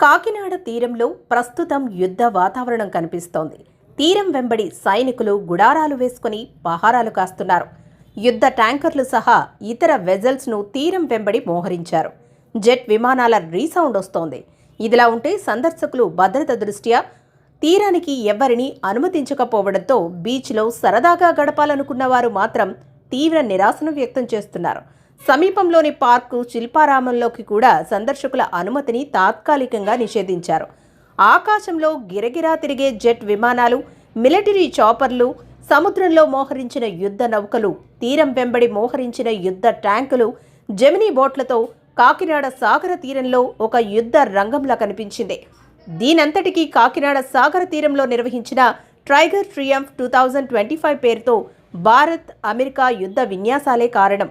కాకినాడ తీరంలో ప్రస్తుతం యుద్ధ వాతావరణం కనిపిస్తోంది. తీరం వెంబడి సైనికులు గుడారాలు వేసుకుని పహారాలు కాస్తున్నారు. యుద్ధ ట్యాంకర్లు సహా ఇతర వెజల్స్ను తీరం వెంబడి మోహరించారు. జెట్ విమానాల రీసౌండ్ వస్తోంది. ఇదిలా ఉంటే సందర్శకులు భద్రత దృష్ట్యా తీరానికి ఎవరిని అనుమతించకపోవడంతో బీచ్లో సరదాగా గడపాలనుకున్న వారు మాత్రం తీవ్ర నిరాశను వ్యక్తం చేస్తున్నారు. సమీపంలోని పార్కు శిల్పారామంలోకి కూడా సందర్శకుల అనుమతిని తాత్కాలికంగా నిషేధించారు. ఆకాశంలో గిరగిరా తిరిగే జెట్ విమానాలు మిలిటరీ చాపర్లు సముద్రంలో మోహరించిన యుద్ధ నౌకలు తీరం వెంబడి మోహరించిన యుద్ధ ట్యాంకులు జెమినీ బోట్లతో కాకినాడ సాగర తీరంలో ఒక యుద్ధ రంగంలా కనిపించింది. దీనంతటికీ కాకినాడ సాగర తీరంలో నిర్వహించిన tiger triumph two thousand twenty five పేరుతో భారత్ అమెరికా యుద్ధ విన్యాసాలే కారణం.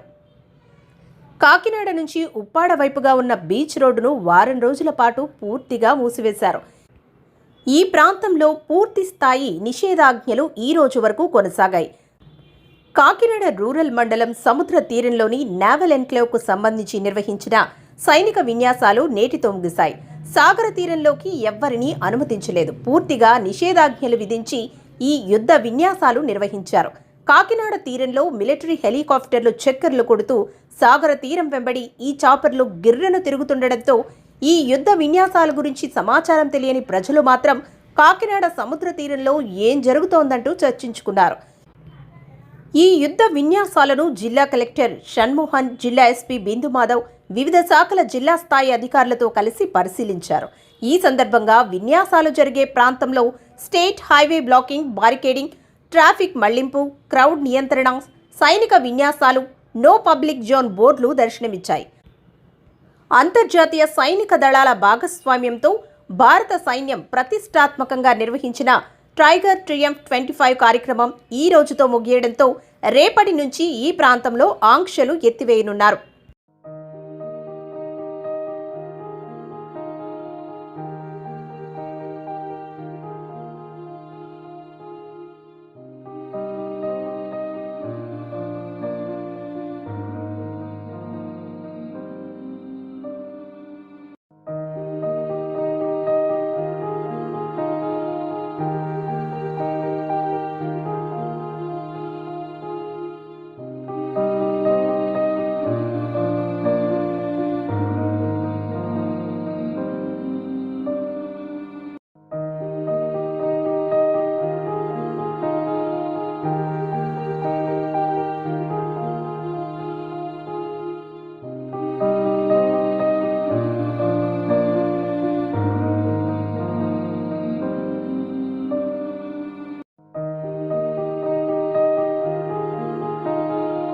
కాకినాడ నుంచి ఉప్పాడ వైపుగా ఉన్న బీచ్ రోడ్డును వారం రోజుల పాటు పూర్తిగా మూసివేశారు. ఈ ప్రాంతంలో పూర్తి స్థాయి నిషేధాజ్ఞలు ఈ రోజు వరకు కొనసాగాయి. కాకినాడ రూరల్ మండలం సముద్ర తీరంలోని నావల్ ఎన్క్లేవ్కు సంబంధించి నిర్వహించిన సైనిక విన్యాసాలు నేటితో ముగిశాయి సాగర తీరంలోకి ఎవ్వరినీ అనుమతించలేదు. పూర్తిగా నిషేధాజ్ఞలు విధించి ఈ యుద్ధ విన్యాసాలు నిర్వహించారు. కాకినాడ తీరంలో మిలిటరీ హెలికాప్టర్లు చక్కర్లు కొడుతూ సాగర తీరం వెంబడి ఈ చాపర్లు గిర్రెను తిరుగుతుండటంతో ఈ యుద్ధ విన్యాసాల గురించి సమాచారం తెలియని ప్రజలు మాత్రం కాకినాడ సముద్ర తీరంలో ఏం జరుగుతోందంటూ చర్చించుకున్నారు. ఈ యుద్ధ విన్యాసాలను జిల్లా కలెక్టర్ షణ్మోహన్ జిల్లా ఎస్పీ బిందు మాధవ్ వివిధ శాఖల జిల్లా స్థాయి అధికారులతో కలిసి పరిశీలించారు. ఈ సందర్భంగా విన్యాసాలు జరిగే ప్రాంతంలో state highway blocking barricading traffic మళ్ళింపు crowd నియంత్రణ సైనిక విన్యాసాలు నో పబ్లిక్ జోన్ బోర్డులు దర్శనమిచ్చాయి. అంతర్జాతీయ సైనిక దళాల భాగస్వామ్యంతో భారత సైన్యం ప్రతిష్టాత్మకంగా నిర్వహించిన ట్రైగర్ ట్రియంఫ్ ట్వంటీ ఫైవ్ కార్యక్రమం ఈ రోజుతో ముగియడంతో రేపటి నుంచి ఈ ప్రాంతంలో ఆంక్షలు ఎత్తివేయనున్నారు.